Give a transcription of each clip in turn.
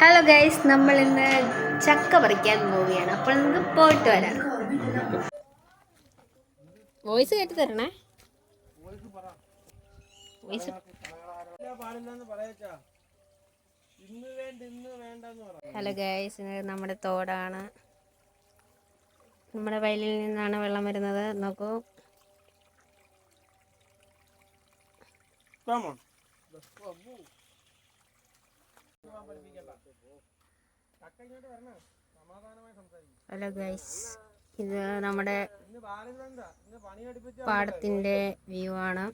Hello guys നമ്മൾ ഇന്ന് ചക്ക പറിക്കാൻ പോവുകയാണ്. അപ്പോൾ നമുക്ക് പോയിട്ട് വരാം. വോയിസ് കേട്ട് തരണേ. വോയിസ് ഹലോ ഗൈസ് നമ്മുടെ തോടാണ്. നമ്മുടെ വയലിൽ നിന്നാണ് വെള്ളം വരുന്നത്. നോക്കൂ. ഹലോ ഗൈസ് ഇത് നമ്മുടെ പാടത്തിന്റെ വ്യൂ ആണ്.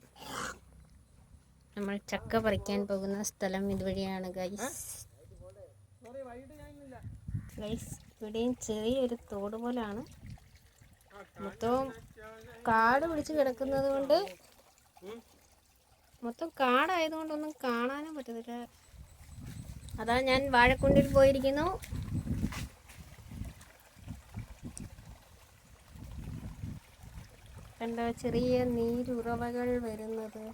നമ്മൾ ചക്ക പറിക്കാൻ പോകുന്ന സ്ഥലം ഇതുവഴിയാണ് ഗൈസ്. ഗൈസ് ഇവിടെയും ചെറിയൊരു തോട് പോലാണ്. മൊത്തവും കാട് പിടിച്ച് കിടക്കുന്നത് കൊണ്ട് മൊത്തം കാടായതുകൊണ്ടൊന്നും കാണാനും പറ്റത്തില്ല. അതാ ഞാൻ വാഴക്കുണ്ടിൽ പോയിരിക്കുന്നു. കണ്ടോ ചെറിയ നീരുറവകൾ വരുന്നത്.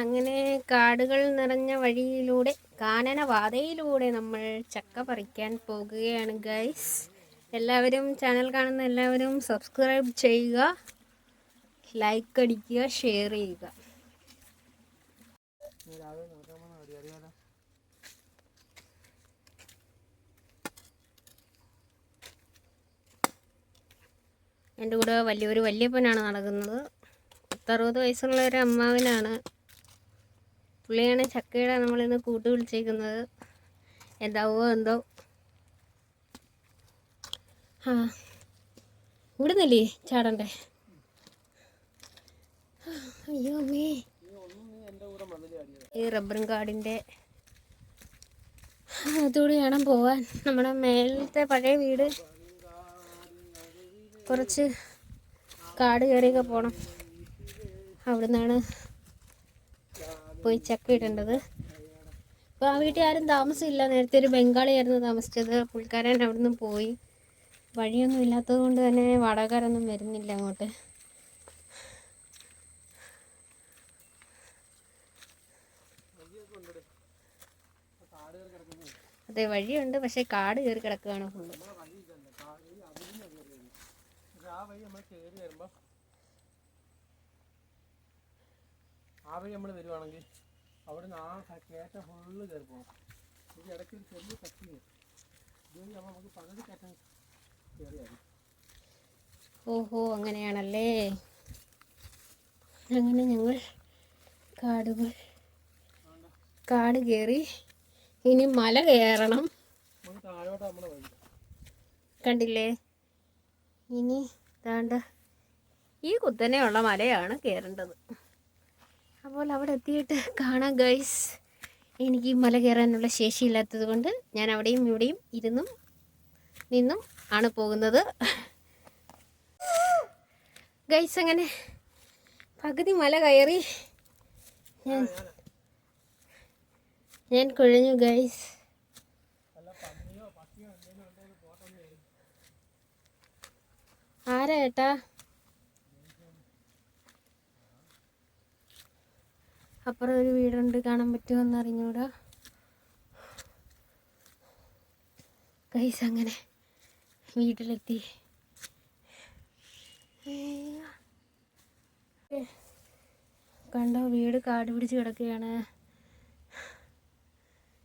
അങ്ങനെ കാടുകൾ നിറഞ്ഞ വഴിയിലൂടെ കാനനപാതയിലൂടെ നമ്മൾ ചക്ക പറിക്കാൻ പോകുകയാണ് ഗൈസ് എല്ലാവരും ചാനൽ കാണുന്ന എല്ലാവരും സബ്സ്ക്രൈബ് ചെയ്യുക ലൈക്ക് അടിക്കുക ഷെയർ ചെയ്യുക. എന്റെ കൂടെ വലിയൊരു വല്യപ്പനാണ് നടക്കുന്നത്. പത്തറുപത് വയസ്സുള്ള ഒരു അമ്മാവനാണ്. പുള്ളിയാണ് ചക്കയുടെ നമ്മളിന്ന് കൂട്ട് വിളിച്ചേക്കുന്നത്. എന്താവോ എന്തോ. ആ ഇവിടുന്നല്ലേ ചാടണ്ടേ? അയ്യോ അമ്മേ. ഈ റബ്ബറും കാടിന്റെ അതുകൂടി വേണം പോവാൻ. നമ്മുടെ മേലത്തെ പഴയ വീട്. കുറച്ച് കാട് കയറിയൊക്കെ പോകണം അവിടെ നിന്നാണ് പോയി ചക്ക ഇടേണ്ടത് അപ്പോൾ ആ വീട്ടിൽ ആരും താമസമില്ല. നേരത്തെ ഒരു ബംഗാളിയായിരുന്നു താമസിച്ചത്. പുള്ളിക്കാരൻ അവിടെ നിന്ന് പോയി. വഴിയൊന്നും ഇല്ലാത്തത് കൊണ്ട് തന്നെ വാടകക്കാരൊന്നും വരുന്നില്ല അങ്ങോട്ട്. അതെ വഴിയുണ്ട്. പക്ഷെ കാട് കയറി കിടക്കുകയാണ്. ഫുള്ള് ആ വഴി നമ്മൾ കയറി വരുമ്പോൾ ആ വഴി നമ്മൾ വരുവാണെങ്കിൽ അവിടുന്ന് ആ കയറ്റം ഫുള്ള് കയറി പോകണം ഇത് ഇടയ്ക്ക് ഒരു ചെറിയ കട്ടി ഇതുവഴി നമ്മൾ നമുക്ക് പകുതി കയറ്റം കയറിയാൽ ഓഹോ അങ്ങനെയാണല്ലേ? അങ്ങനെ ഞങ്ങൾ കാടുകൾ കാട് കയറി ഇനി മല കയറണം. കണ്ടില്ലേ? ഇനി താണ്ട ഈ കുത്തനെയുള്ള മലയാണ് കയറേണ്ടത് അപ്പോൾ അവിടെ എത്തിയിട്ട് കാണാം ഗൈസ് എനിക്ക് മല കയറാനുള്ള ശേഷിയില്ലാത്തത് കൊണ്ട് ഞാൻ അവിടെയും ഇവിടെയും ഇരുന്നും നിന്നും ആണ് പോകുന്നത്. ഗൈസ് അങ്ങനെ പകുതി മല കയറി ഞാൻ ഞാൻ കുഴഞ്ഞു ഗൈസ് ആരാ ഏട്ടാ? അപ്പുറം ഒരു വീടുണ്ട് കാണാൻ പറ്റുമെന്ന് അറിഞ്ഞൂടാ. കൈസ് അങ്ങനെ വീട്ടിലെത്തി. കണ്ടോ വീട് കാട് പിടിച്ച് കിടക്കുകയാണ്.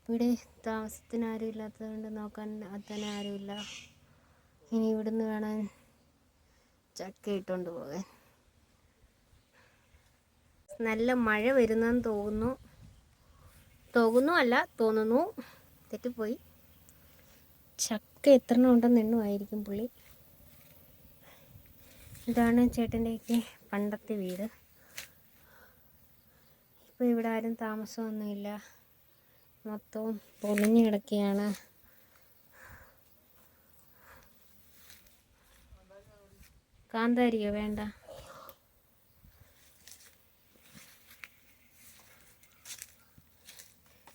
ഇവിടെ താമസത്തിന് ആരും ഇല്ലാത്തതുകൊണ്ട് നോക്കാൻ അത്തന്നെ ആരുമില്ല. ഇനി ഇവിടുന്ന് വേണം ചക്ക ഇട്ടുകൊണ്ട് പോകാൻ. നല്ല മഴ വരുന്നെന്ന് തോന്നുന്നു. തോന്നുന്നു അല്ല തോന്നുന്നു. തെറ്റിപ്പോയി. ചക്ക എത്ര ഉണ്ടെന്ന് എണ്ണുമായിരിക്കും പുള്ളി. ഇതാണ് ചേട്ടന്റെയൊക്കെ പണ്ടത്തെ വീട്. ഇപ്പോൾ ഇവിടെ ആരും താമസമൊന്നുമില്ല. മൊത്തവും പൊളിഞ്ഞു കിടക്കുകയാണ്. കാന്താരിയോ വേണ്ട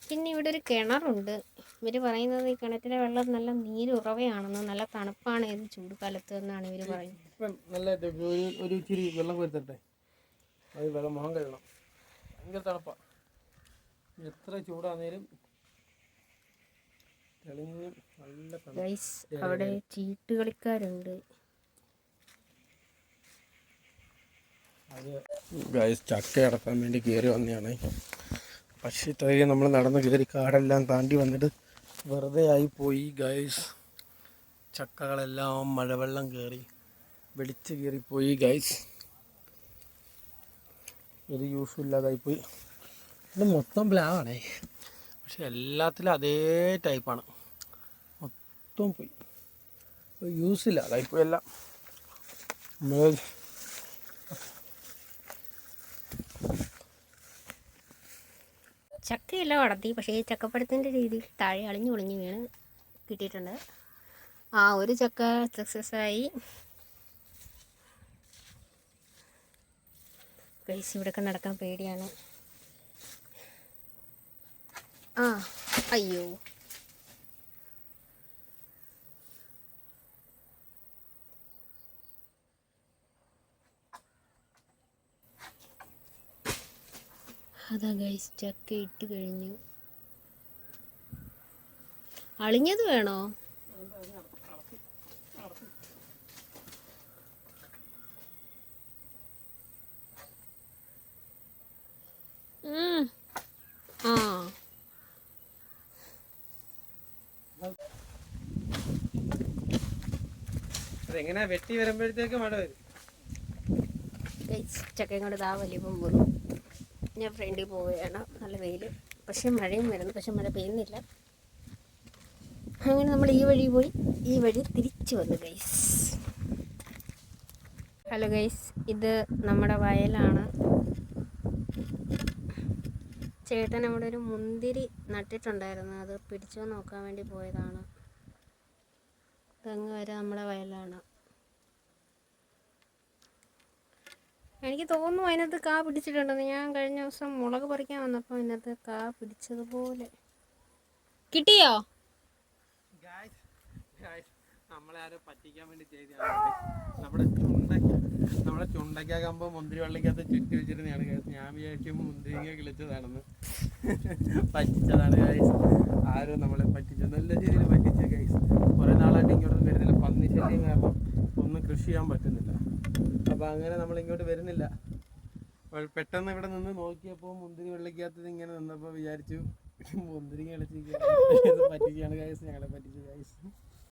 പിന്നെ ഇവിടെ ഒരു കിണറുണ്ട്. ഇവർ പറയുന്നത് ഈ കിണറ്റിലെ വെള്ളം നല്ല നീരുറവയാണെന്ന് നല്ല തണുപ്പാണ് ഏത് ചൂട് കാലത്ത് എന്നാണ് ഇവർ പറയുന്നത്. ഇപ്പം നല്ല ഇത് ഒരു ഒരു ഇച്ചിരി വെള്ളം വരുത്തട്ടെ? അത് വെള്ളം മുഖം കഴുകണം. ഭയങ്കര തണുപ്പാണ് എത്ര ചൂടാന്നേലും തെളിഞ്ഞ് നല്ല തണുപ്പ്. ഗൈസ് അവിടെ ചീട്ട് കളിക്കാരുണ്ട് അത് ഗൈസ് ചക്ക അടക്കാൻ വേണ്ടി കയറി വന്നതാണ്. പക്ഷേ ഇത്രയും നമ്മൾ നടന്ന് കയറി കാടെല്ലാം താണ്ടി വന്നിട്ട് വെറുതെ ആയി പോയി ഗൈസ് ചക്കകളെല്ലാം മഴവെള്ളം കയറി വെളിച്ച് കയറിപ്പോയി ഗൈസ് ഒരു യൂസും ഇല്ലാതായിപ്പോയി. ഇത് മൊത്തം പ്ലാവാണേ പക്ഷെ എല്ലാത്തിലും അതേ ടൈപ്പാണ് മൊത്തം പോയി. യൂസ് ഇല്ലാതായിപ്പോയി എല്ലാം. നമ്മൾ ചക്കയെല്ലാം വളർത്തി പക്ഷേ ഈ ചക്കപ്പഴത്തിന്റെ രീതിയിൽ താഴെ അളിഞ്ഞു പൊളിഞ്ഞ് വീണ് കിട്ടിയിട്ടുണ്ട്. ആ ഒരു ചക്ക സക്സസ് ആയി. ഗൈസ് ഇവിടെയൊക്കെ നടക്കാൻ പേടിയാണ്. ആ അയ്യോ. അതാ ഗൈസ് ചക്ക ഇട്ട് കഴിഞ്ഞു. അളിഞ്ഞത് വേണോ. ആ. അതെങ്ങനെ വെട്ടി വരുമ്പോഴത്തേക്ക് മഴ വരും? ചക്കയും കൊണ്ട് ദാ വലിയ പോന്നു ഞാൻ ഫ്രണ്ടിൽ പോവുകയാണ്. നല്ല വെയിൽ പക്ഷെ മഴയും വരുന്നു. പക്ഷെ മഴ പെയ്യുന്നില്ല. അങ്ങനെ നമ്മൾ ഈ വഴി പോയി. ഈ വഴി തിരിച്ചു വന്നു ഗൈസ് ഹലോ ഗൈസ് ഇത് നമ്മുടെ വയലാണ്. ചേട്ടൻ അവിടെ ഒരു മുന്തിരി നട്ടിട്ടുണ്ടായിരുന്നു. അത് പിടിച്ചോ നോക്കാൻ വേണ്ടി പോയതാണ്. തെങ്ങ് വരെ നമ്മുടെ വയലാണ്. എനിക്ക് തോന്നുന്നു അതിനകത്ത് കാ പിടിച്ചിട്ടുണ്ടെന്ന്. ഞാൻ കഴിഞ്ഞ ദിവസം മുളക് പറിക്കാൻ വന്നപ്പോൾ അതിനകത്ത് കാ പിടിച്ചതുപോലെ. കിട്ടിയോ? നമ്മളെ ആരോ പറ്റിക്കാൻ വേണ്ടി ചെയ്തതാണ് മുന്തിരി വള്ളിക്കകത്ത് ചുറ്റി വെച്ചിരുന്നതാണ്. ഞാൻ വിചാരിക്കും മുന്തിരിങ്ങ കിളിച്ചതാണെന്ന്. പറ്റിച്ചതാണ് ഗൈസ് ആരും നമ്മളെ പറ്റിച്ചു നല്ല രീതിയിൽ പറ്റിച്ച ഗൈസ് കുറേ നാളായിട്ട് ഇങ്ങോട്ടൊന്നും വരുന്നില്ല. പന്നി ശല്യം കാരണം ഒന്നും കൃഷി ചെയ്യാൻ പറ്റുന്നില്ല. അപ്പോൾ അങ്ങനെ നമ്മൾ ഇങ്ങോട്ട് വരുന്നില്ല പെട്ടെന്ന് ഇവിടെ നിന്ന് നോക്കിയപ്പോൾ മുന്തിരി വെള്ളിക്കകത്ത് ഇങ്ങനെ നിന്നപ്പോൾ വിചാരിച്ചു മുന്തിരി കളിച്ചിരിക്കുകയാണ് പറ്റിക്കുകയാണ് ഗൈസ് ഞങ്ങളെ പറ്റിച്ചു ഗൈസ്